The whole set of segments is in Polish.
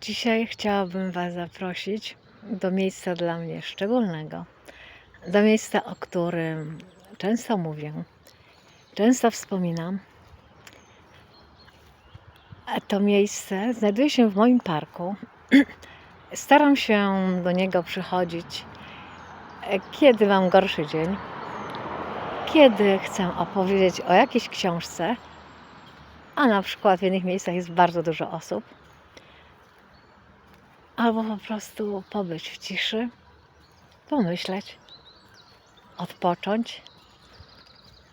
Dzisiaj chciałabym Was zaprosić do miejsca dla mnie szczególnego. Do miejsca, o którym często mówię, często wspominam. A to miejsce znajduje się w moim parku. Staram się do niego przychodzić, e, kiedy mam gorszy dzień, kiedy chcę opowiedzieć o jakiejś książce, a na przykład w innych miejscach jest bardzo dużo osób albo po prostu pobyć w ciszy, pomyśleć, odpocząć,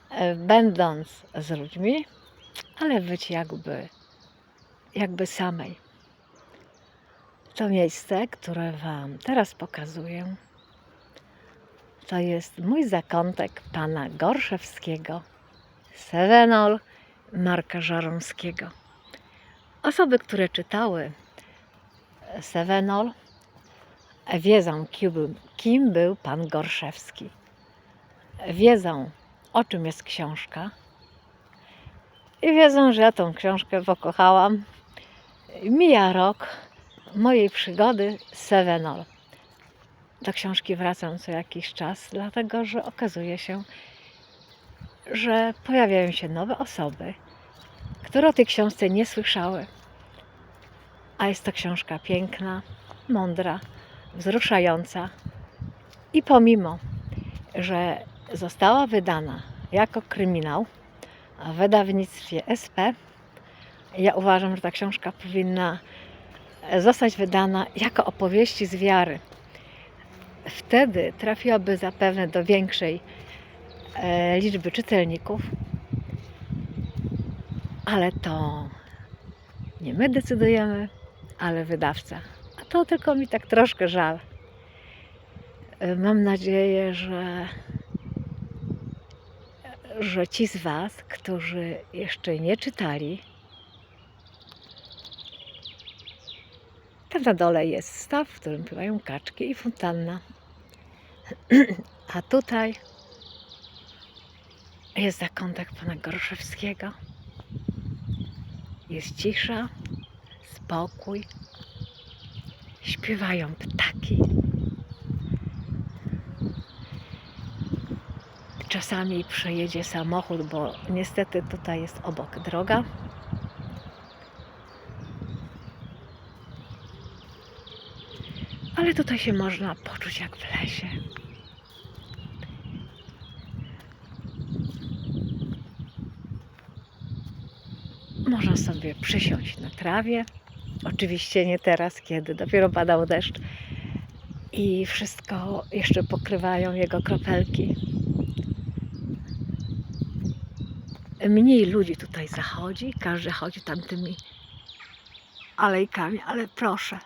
e, będąc z ludźmi, ale być jakby, jakby samej. To miejsce, które Wam teraz pokazuję, to jest mój zakątek pana Gorszewskiego, Sewenol Marka Żaromskiego. Osoby, które czytały Sewenol, wiedzą, kim był, pan Gorszewski. Wiedzą, o czym jest książka. I wiedzą, że ja tą książkę pokochałam. Mija rok mojej przygody z. Do książki wracam co jakiś czas, dlatego że okazuje się, że pojawiają się nowe osoby, które o tej książce nie słyszały. A jest to książka piękna, mądra, wzruszająca. I pomimo, że została wydana jako kryminał w wydawnictwie SP, ja uważam, że ta książka powinna zostać wydana jako opowieści z wiary. Wtedy trafiłaby zapewne do większej e, liczby czytelników, ale to nie my decydujemy, ale wydawca. A to tylko mi tak troszkę żal. E, Mam nadzieję, że, że ci z Was, którzy jeszcze nie czytali, tam na dole jest staw, w którym pływają kaczki i fontanna. A tutaj jest zakątek pana Gorszewskiego. Jest cisza, spokój. Śpiewają ptaki. Czasami przejedzie samochód, bo niestety tutaj jest obok droga. Ale tutaj się można poczuć jak w lesie. Można sobie przysiąść na trawie. Oczywiście nie teraz, kiedy dopiero padał deszcz i wszystko jeszcze pokrywają jego kropelki. Mniej ludzi tutaj zachodzi, każdy chodzi tamtymi alejkami, ale proszę.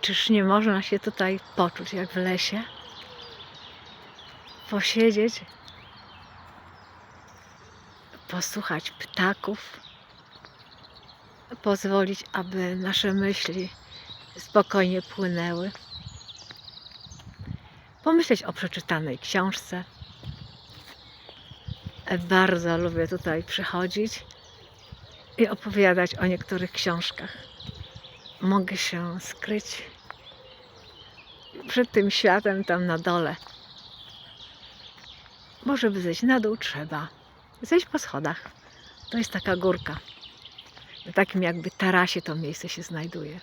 Czyż nie można się tutaj poczuć jak w lesie? Posiedzieć, posłuchać ptaków, pozwolić, aby nasze myśli spokojnie płynęły. Pomyśleć o przeczytanej książce. Bardzo lubię tutaj przychodzić i opowiadać o niektórych książkach mogę się skryć przed tym światem tam na dole. Bo żeby zejść na dół, trzeba zejść po schodach. To jest taka górka. Na takim jakby tarasie to miejsce się znajduje.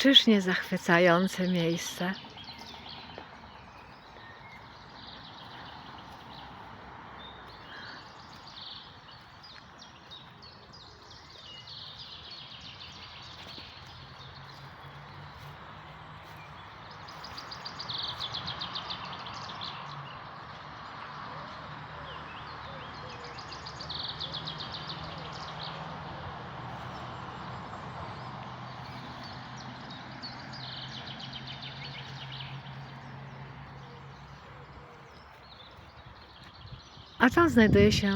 Czyż nie zachwycające miejsce? A tam znajduje się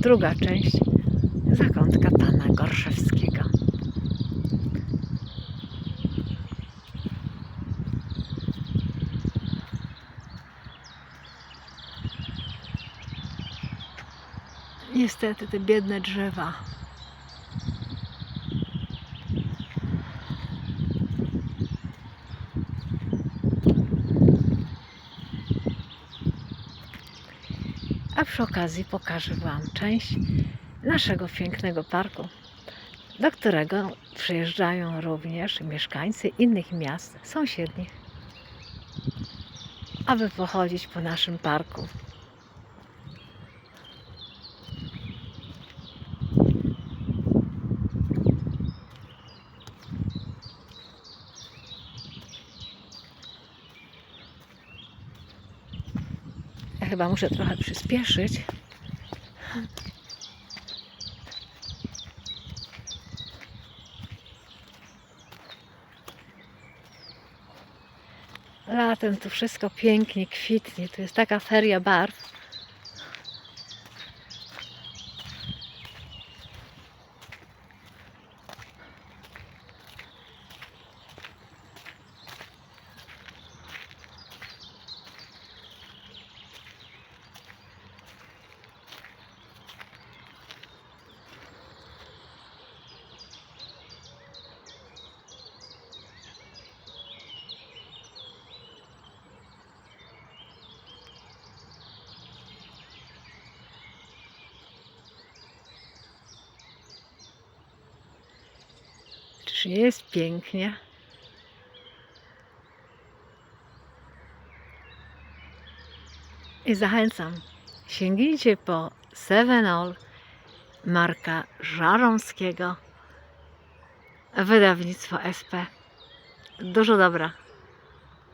druga część zakątka pana Gorszewskiego. Niestety te biedne drzewa. A przy okazji pokażę Wam część naszego pięknego parku, do którego przyjeżdżają również mieszkańcy innych miast sąsiednich, aby pochodzić po naszym parku. Chyba muszę trochę przyspieszyć. Latem tu wszystko pięknie kwitnie. Tu jest taka feria barw. Czy jest pięknie? I zachęcam, sięgnijcie po Sevenol marka Żaromskiego, wydawnictwo SP. Dużo dobra.